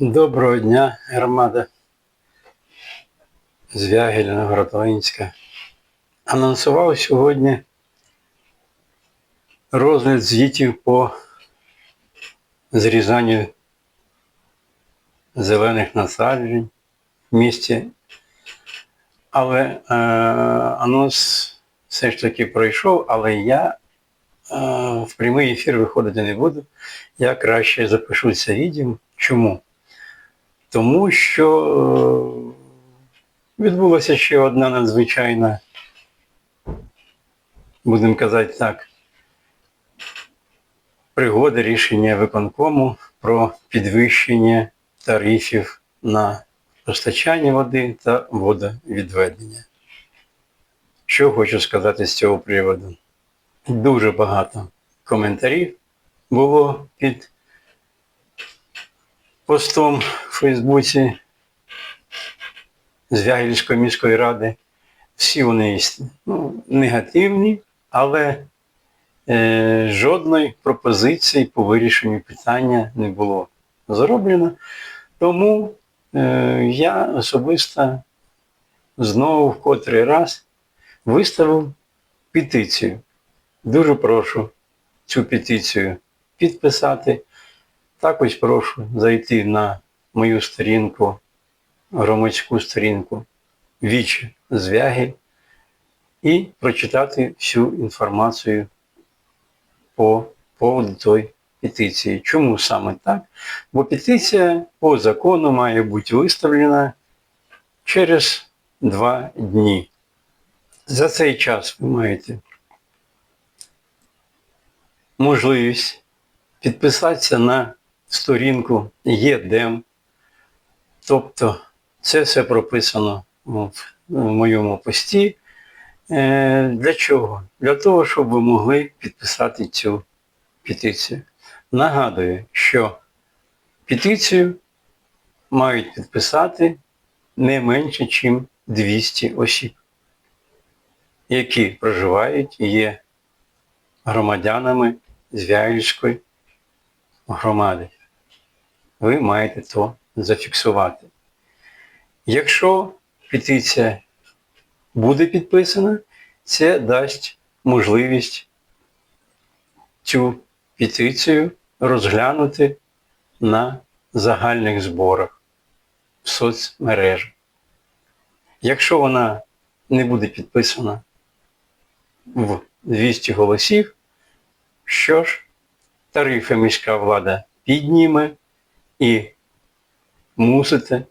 Доброго дня, громада Звягеля Новгород-Волинська. Анонсував сьогодні розгляд звітів по зрізанню зелених насаджень в місті. Але е, анонс все ж таки пройшов, але я е, в прямий ефір виходити не буду. Я краще запишу це відео. Чому? Тому що е, відбулася ще одна надзвичайна, будемо казати так, пригода рішення виконкому про підвищення тарифів на постачання води та водовідведення. Що хочу сказати з цього приводу? Дуже багато коментарів було під постом в Фейсбуці Звягільської міської ради. Всі вони ну, негативні, але е, жодної пропозиції по вирішенню питання не було зроблено. Тому е, я особисто знову в котрий раз виставив петицію. Дуже прошу цю петицію підписати. Також прошу зайти на мою сторінку, громадську сторінку Віч Звягель і прочитати всю інформацію по поводу тої петиції. Чому саме так? Бо петиція по закону має бути виставлена через два дні. За цей час ви маєте можливість підписатися на сторінку ЄДЕМ. Тобто це все прописано в моєму пості. Е, Для чого? Для того, щоб ви могли підписати цю петицію. Нагадую, що петицію мають підписати не менше, ніж 200 осіб, які проживають і є громадянами Звягільської громади. Ви маєте то зафіксувати. Якщо петиція буде підписана, це дасть можливість цю петицію розглянути на загальних зборах в соцмережах. Якщо вона не буде підписана в 200 голосів, що ж, тарифи міська влада підніме і мусите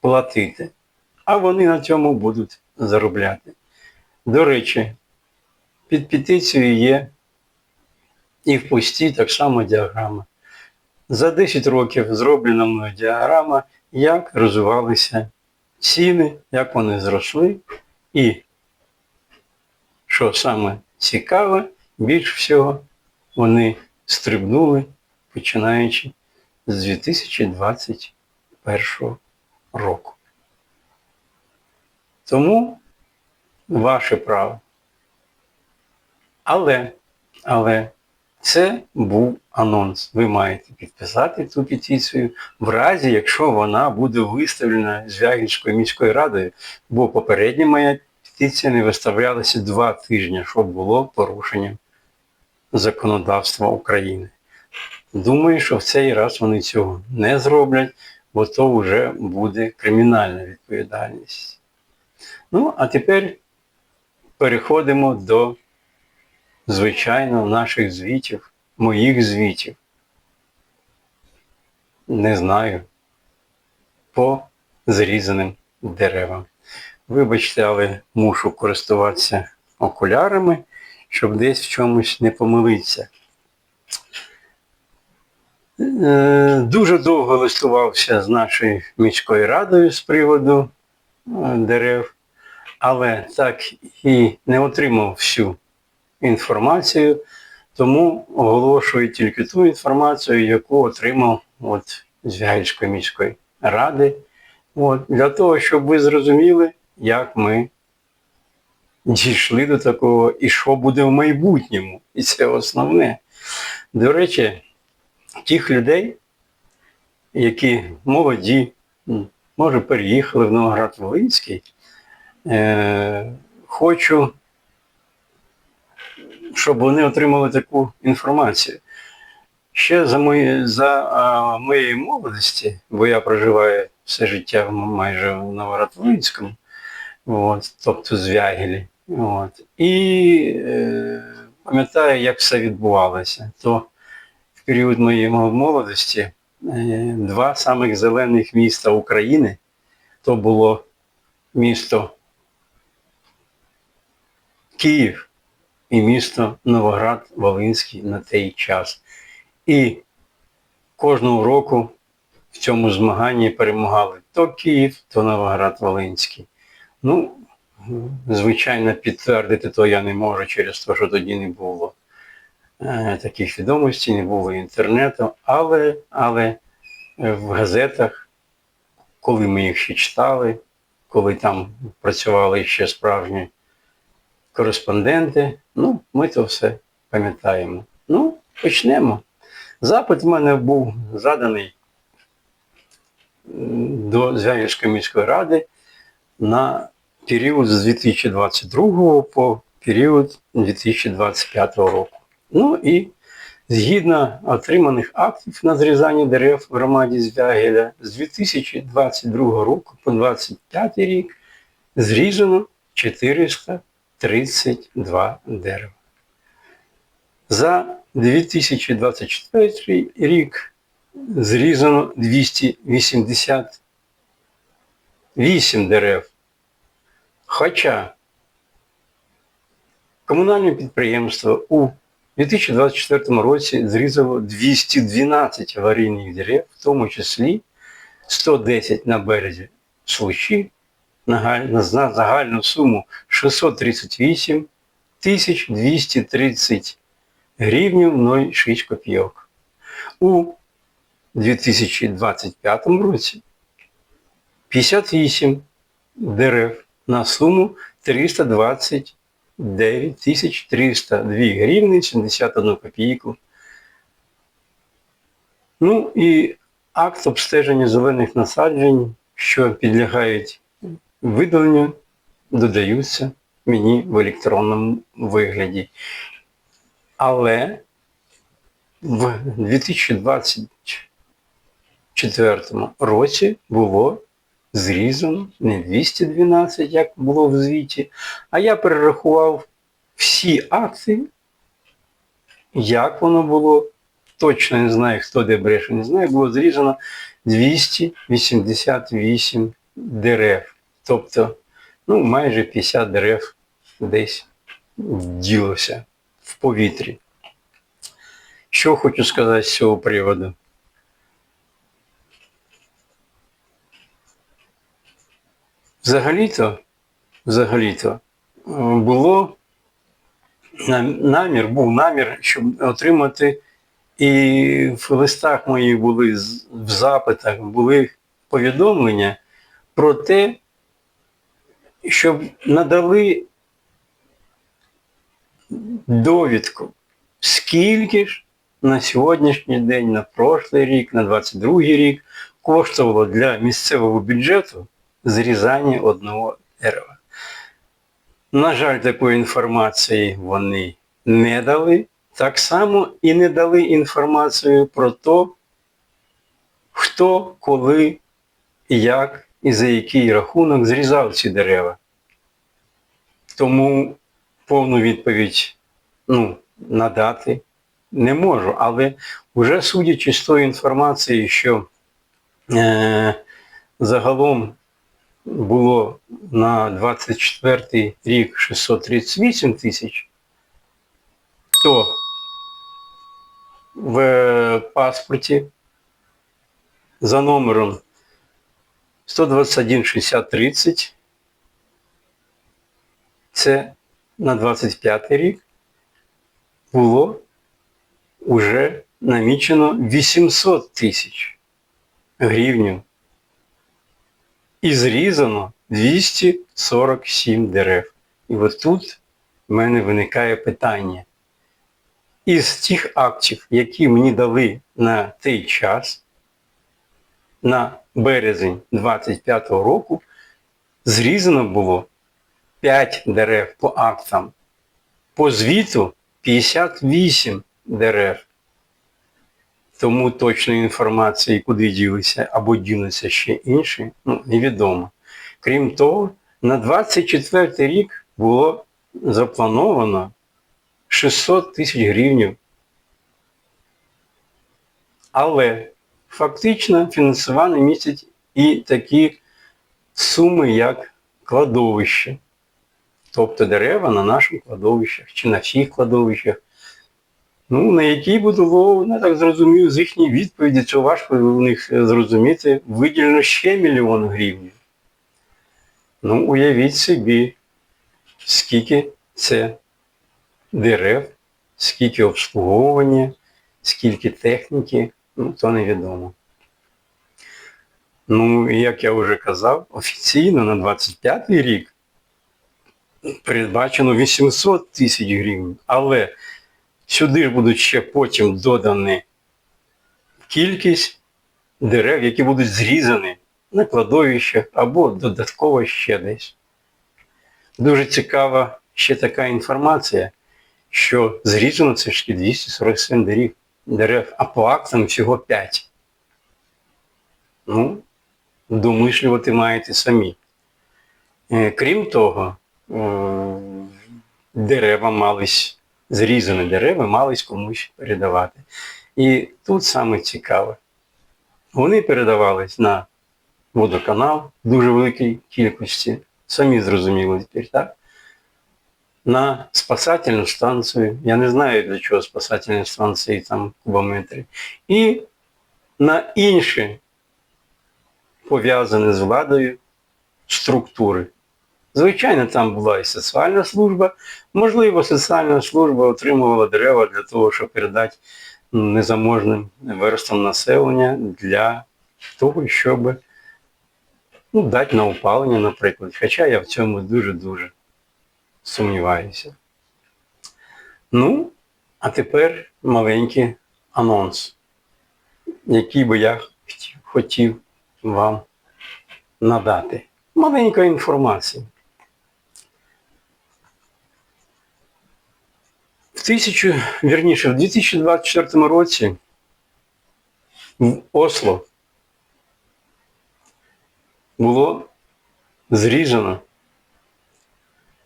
платити. А вони на цьому будуть заробляти. До речі, під петицією є і в пості так само діаграма. За 10 років зроблена мною діаграма, як розвивалися ціни, як вони зросли, і, що саме цікаве, більш всього вони стрибнули, починаючи з 2021 року. Тому ваше право. Але, але це був анонс. Ви маєте підписати цю петицію в разі, якщо вона буде виставлена Звягільською міською радою, бо попередня моя петиція не виставлялася два тижні, що було порушенням законодавства України. Думаю, що в цей раз вони цього не зроблять, бо то вже буде кримінальна відповідальність. Ну, а тепер переходимо до, звичайно, наших звітів, моїх звітів. Не знаю, по зрізаним деревам. Вибачте, але мушу користуватися окулярами, щоб десь в чомусь не помилитися. Е, Дуже довго листувався з нашою міською радою з приводу е, дерев, але так і не отримав всю інформацію, тому оголошую тільки ту інформацію, яку отримав от, з Вягільської міської ради, от, для того, щоб ви зрозуміли, як ми дійшли до такого і що буде в майбутньому. І це основне. До речі, тих людей, які молоді, може переїхали в Новоград Волинський, е, хочу, щоб вони отримали таку інформацію. Ще за, мої, за моєї молодості, бо я проживаю все життя майже в Новоград-Волинському, от, тобто з Вягелі. От, і е, пам'ятаю, як все відбувалося. То період моєї молодості е, два самих зелених міста України то було місто Київ і місто Новоград Волинський на той час. І кожного року в цьому змаганні перемагали то Київ, то Новоград Волинський. Ну, звичайно, підтвердити то я не можу через те, що тоді не було таких відомостей, не було інтернету, але, але е, в газетах, коли ми їх ще читали, коли там працювали ще справжні кореспонденти, ну, ми то все пам'ятаємо. Ну, почнемо. Запит в мене був заданий до Звягільської міської ради на період з 2022 по період 2025 року. Ну і згідно отриманих актів на зрізання дерев в громаді Звягеля з 2022 року по 2025 рік зрізано 432 дерева. За 2024 рік зрізано 288 дерев. Хоча комунальне підприємство у у 2024 році зрізало 212 аварійних дерев, в тому числі 110 на березі Случі на загальну суму 638 тисяч 230 гривнів 0,6 копійок. У 2025 році 58 дерев на суму 320 9302 гривні 71 копійку. Ну і акт обстеження зелених насаджень, що підлягають видаленню, додаються мені в електронному вигляді. Але в 2024 році було зрізано не 212, як було в звіті, а я перерахував всі акти, як воно було. Точно не знаю, хто де бреше, не знаю, було зрізано 288 дерев. Тобто, ну, майже 50 дерев десь ділося в повітрі. Що хочу сказати з цього приводу? Взагалі-то, взагалі-то е, було намір, був намір, щоб отримати і в листах мої були в запитах були повідомлення про те, щоб надали довідку, скільки ж на сьогоднішній день, на прошлий рік, на 22 рік коштувало для місцевого бюджету зрізання одного дерева. На жаль, такої інформації вони не дали. Так само і не дали інформацію про те, хто, коли, як і за який рахунок зрізав ці дерева. Тому повну відповідь ну, надати не можу. Але вже судячи з тої інформації, що е, загалом було на 24 рік 638 тисяч, то в паспорті за номером 121 60 30 це на 25 рік було вже намічено 800 тисяч гривнів і зрізано 247 дерев. І от тут в мене виникає питання. Із тих актів, які мені дали на той час, на березень 25-го року зрізано було 5 дерев по актам. По звіту 58 дерев. Тому точної інформації, куди ділися або ділися ще інші, ну, невідомо. Крім того, на 24 рік було заплановано 600 тисяч гривень. Але фактично фінансування містять і такі суми, як кладовище. Тобто дерева на наших кладовищах чи на всіх кладовищах. Ну, на якій було, не так зрозумів, з їхньої відповіді, це важко у них зрозуміти, виділено ще мільйон гривень. Ну, уявіть собі, скільки це дерев, скільки обслуговування, скільки техніки, ну, то невідомо. Ну, як я вже казав, офіційно на 25 й рік передбачено 800 тисяч гривень, але сюди будуть ще потім додані кількість дерев, які будуть зрізані на кладовищах або додатково ще десь. Дуже цікава ще така інформація, що зрізано це ж 247 дерев, дерев, а по актам всього 5. Ну, домислювати маєте самі. Е, Крім того, е, дерева мались, зрізані дерева мались комусь передавати. І тут саме цікаве. Вони передавались на водоканал в дуже великій кількості, самі зрозуміли тепер, так? На спасательну станцію. Я не знаю, для чого спасательні станції там кубометри. І на інші пов'язані з владою структури. Звичайно, там була і соціальна служба. Можливо, соціальна служба отримувала дерева для того, щоб передати незаможним верствам населення для того, щоб ну, дати на опалення, наприклад. Хоча я в цьому дуже-дуже сумніваюся. Ну, а тепер маленький анонс, який би я хотів- вам надати. Маленька інформація. В тисячу, вірніше, в 2024 році в Осло було зрізано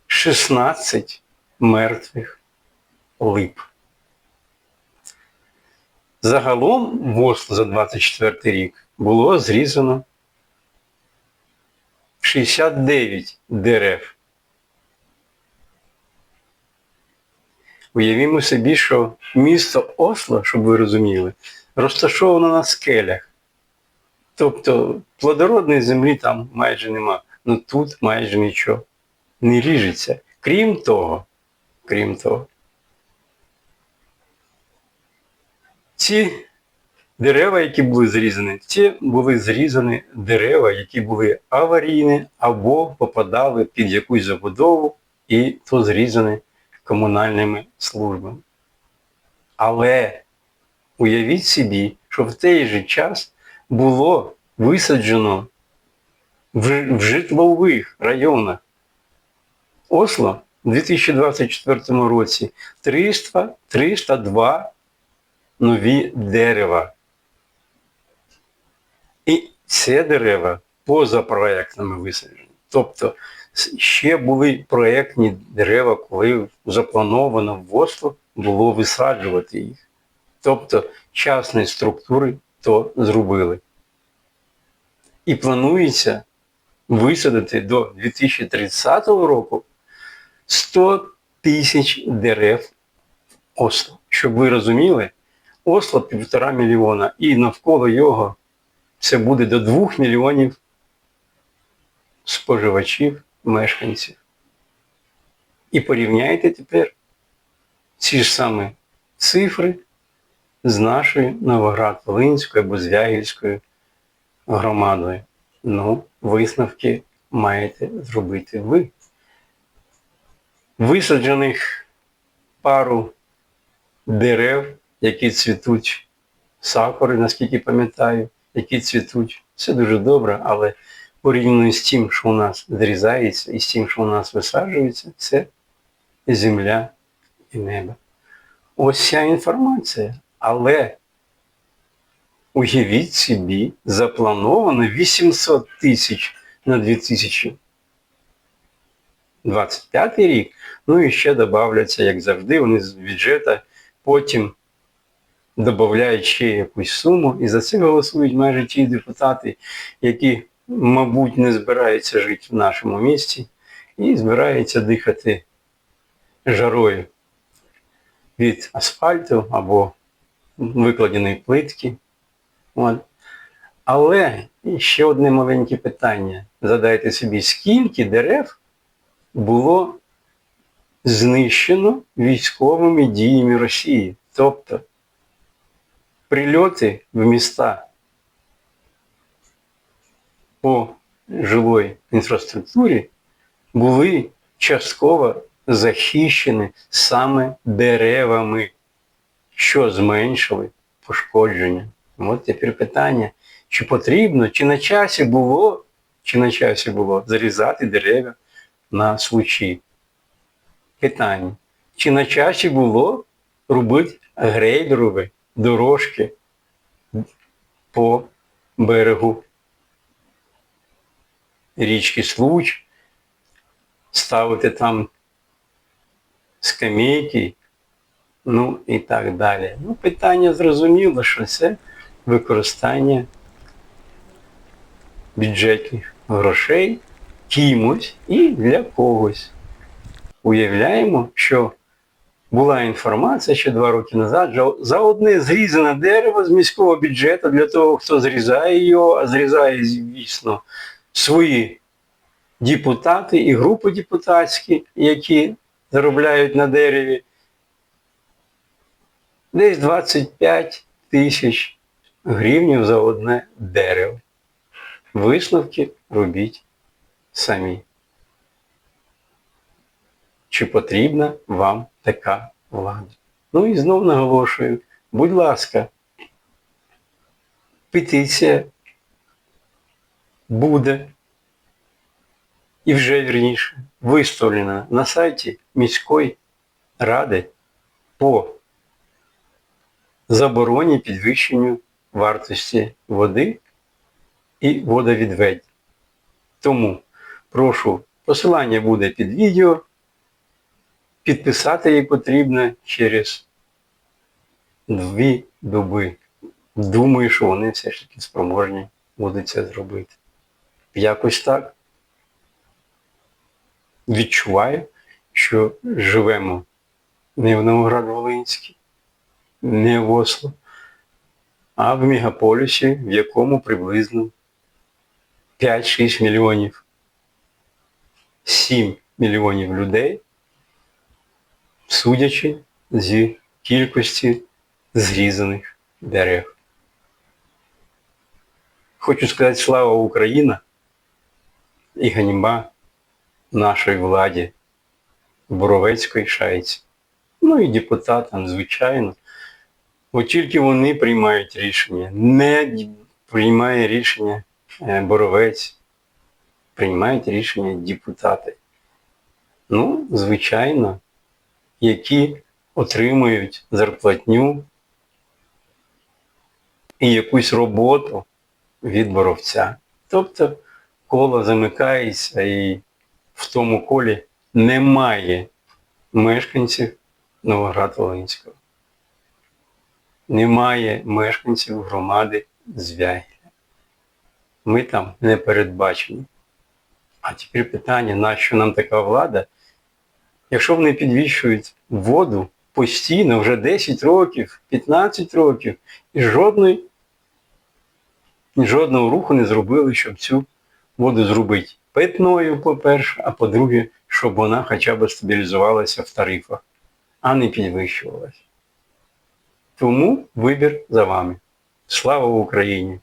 16 мертвих лип. Загалом в Осло за 24 рік було зрізано 69 дерев. Уявімо собі, що місто Осло, щоб ви розуміли, розташовано на скелях. Тобто плодородної землі там майже нема. Ну тут майже нічого не ріжеться. Крім того, крім того, ці дерева, які були зрізані, ці були зрізані дерева, які були аварійні або попадали під якусь забудову і то зрізані комунальними службами. Але уявіть собі, що в той же час було висаджено в, житлових районах Осло у 2024 році 300, 302 нові дерева. І це дерева поза проектами висаджені. Тобто ще були проектні дерева, коли заплановано в Осло було висаджувати їх. Тобто частні структури то зробили. І планується висадити до 2030 року 100 тисяч дерев Осло. Щоб ви розуміли, Осло півтора мільйона і навколо його це буде до 2 мільйонів споживачів, мешканців. І порівняйте тепер ці ж самі цифри з нашою Новоград-Волинською або Звягільською громадою. Ну, висновки маєте зробити ви. Висаджених пару дерев, які цвітуть сакури, наскільки пам'ятаю, які цвітуть. Все дуже добре, але порівняно з тим, що у нас зрізається, і з тим, що у нас висаджується, це земля і небо. Ось ця інформація. Але уявіть собі, заплановано 800 тисяч на 2025 рік. Ну і ще додавляться, як завжди, вони з бюджету, потім додають ще якусь суму, і за це голосують майже ті депутати, які, мабуть, не збираються жити в нашому місті і збираються дихати жарою від асфальту або викладеної плитки. От. Але ще одне маленьке питання. Задайте собі, скільки дерев було знищено військовими діями Росії. Тобто прильоти в міста по жилої інфраструктурі були частково захищені саме деревами, що зменшили пошкодження. От тепер питання, чи потрібно, чи на часі було, чи на часі було зарізати дерева на случі. Питання. Чи на часі було робити грейдерові дорожки по берегу річки Случ, ставити там скамейки, ну і так далі. Ну, питання зрозуміло, що це використання бюджетних грошей кимось і для когось. Уявляємо, що була інформація ще два роки назад, що за одне зрізане дерево з міського бюджету для того, хто зрізає його, а зрізає, звісно, свої депутати і групи депутатські, які заробляють на дереві, десь 25 тисяч гривнів за одне дерево. Висновки робіть самі. Чи потрібна вам така влада? Ну і знов наголошую, будь ласка, петиція буде і вже вірніше виставлена на сайті міської ради по забороні підвищенню вартості води і водовідведення. Тому прошу, посилання буде під відео. Підписати її потрібно через дві доби. Думаю, що вони все ж таки спроможні будуть це зробити. Якось так відчуваю, що живемо не в Новоград-Волинській, не в Осло, а в мегаполісі, в якому приблизно 5-6 мільйонів, 7 мільйонів людей, судячи зі кількості зрізаних дерев. Хочу сказати слава Україна і ганьба нашій владі Боровецької шайці. Ну і депутатам, звичайно. Бо тільки вони приймають рішення. Не приймає рішення е, Боровець, приймають рішення депутати. Ну, звичайно, які отримують зарплатню і якусь роботу від боровця. Тобто коло замикається і в тому колі немає мешканців Новоград-Волинського. Немає мешканців громади Звягіля. Ми там не передбачені. А тепер питання, нащо нам така влада? Якщо вони підвищують воду постійно вже 10 років, 15 років, і жодної, жодного руху не зробили, щоб цю воду зробити питною, по-перше, а по-друге, щоб вона хоча б стабілізувалася в тарифах, а не підвищувалася. Тому вибір за вами. Слава Україні!